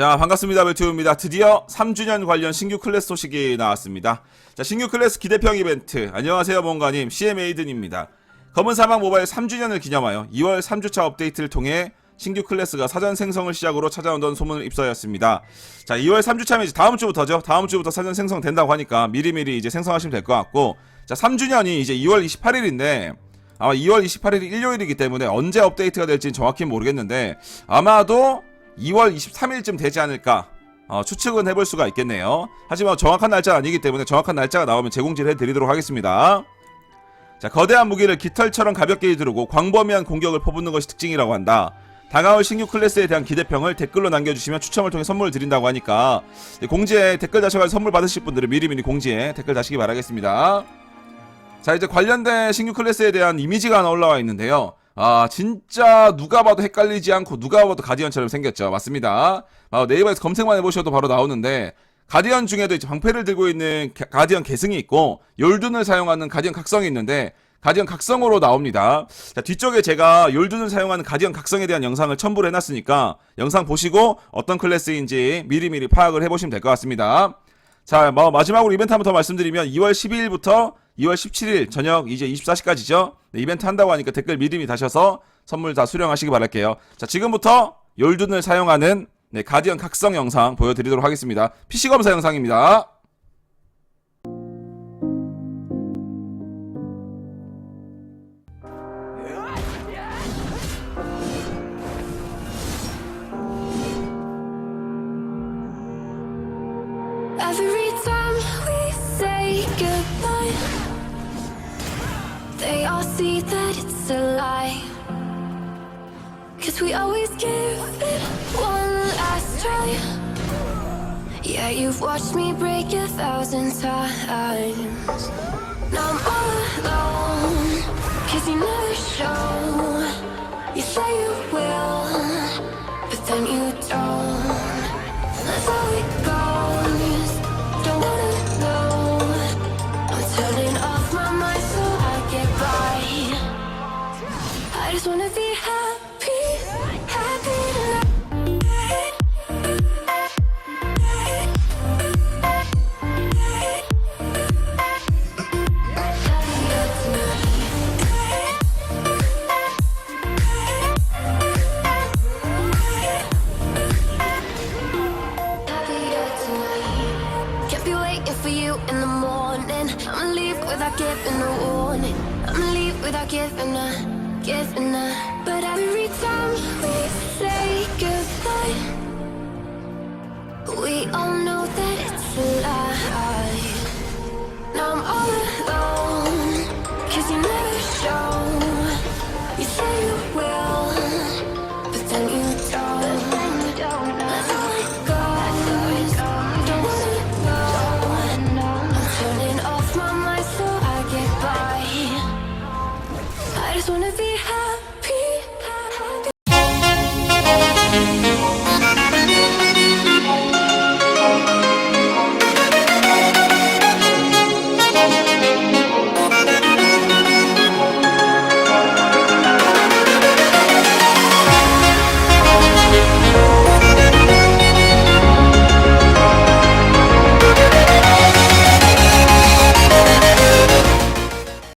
자, 반갑습니다. 벨튜입니다. 드디어 3주년 관련 신규 클래스 소식이 나왔습니다. 자, 신규 클래스 기대평 이벤트. 안녕하세요, 뭔가님. CM에이든입니다. 검은 사막 모바일 3주년을 기념하여 2월 3주차 업데이트를 통해 신규 클래스가 사전 생성을 시작으로 찾아온다는 소문을 입수하였습니다. 자, 2월 3주차면 이제 다음 주부터죠. 다음 주부터 사전 생성 된다고 하니까 미리미리 이제 생성하시면 될 것 같고, 자, 3주년이 이제 2월 28일인데, 아마 2월 28일이 일요일이기 때문에 언제 업데이트가 될지는 정확히 모르겠는데, 아마도 2월 23일쯤 되지 않을까 어, 추측은 해볼 수가 있겠네요. 하지만 정확한 날짜는 아니기 때문에 정확한 날짜가 나오면 제공지를 해드리도록 하겠습니다. 자, 거대한 무기를 깃털처럼 가볍게 두르고 광범위한 공격을 퍼붓는 것이 특징이라고 한다. 다가올 신규 클래스에 대한 기대평을 댓글로 남겨주시면 추첨을 통해 선물을 드린다고 하니까 네, 공지에 댓글 다셔가지고 선물 받으실 분들은 미리미리 공지에 댓글 다시기 바라겠습니다. 자 이제 관련된 신규 클래스에 대한 이미지가 하나 올라와 있는데요. 아 진짜 누가 봐도 헷갈리지 않고 누가 봐도 가디언처럼 생겼죠. 맞습니다. 아, 네이버에서 검색만 해보셔도 바로 나오는데 가디언 중에도 이제 방패를 들고 있는 가- 가디언 계승이 있고 열둔을 사용하는 가디언 각성이 있는데 가디언 각성으로 나옵니다. 자, 뒤쪽에 제가 열둔을 사용하는 가디언 각성에 대한 영상을 첨부를 해놨으니까 영상 보시고 어떤 클래스인지 미리미리 파악을 해보시면 될 것 같습니다. 자, 뭐 마지막으로 이벤트 한 번 더 말씀드리면 2월 12일부터 2월 17일 저녁 이제 24시까지죠. 네, 이벤트 한다고 하니까 댓글 미리미 다셔서 선물 다 수령하시기 바랄게요. 자, 지금부터 열둔을 사용하는 네, 가디언 각성 영상 보여드리도록 하겠습니다. PC 검사 영상입니다. Goodbye, they all see that it's a lie. Cause we always give it one last try. Yeah, you've watched me break a thousand times. Now I'm all alone, cause you never show. You say you will, but then you don't. I just wanna be happy, happy tonight. For you in the morning. I'ma leave without giving a warning. I'ma leave without giving a, a. But every time we say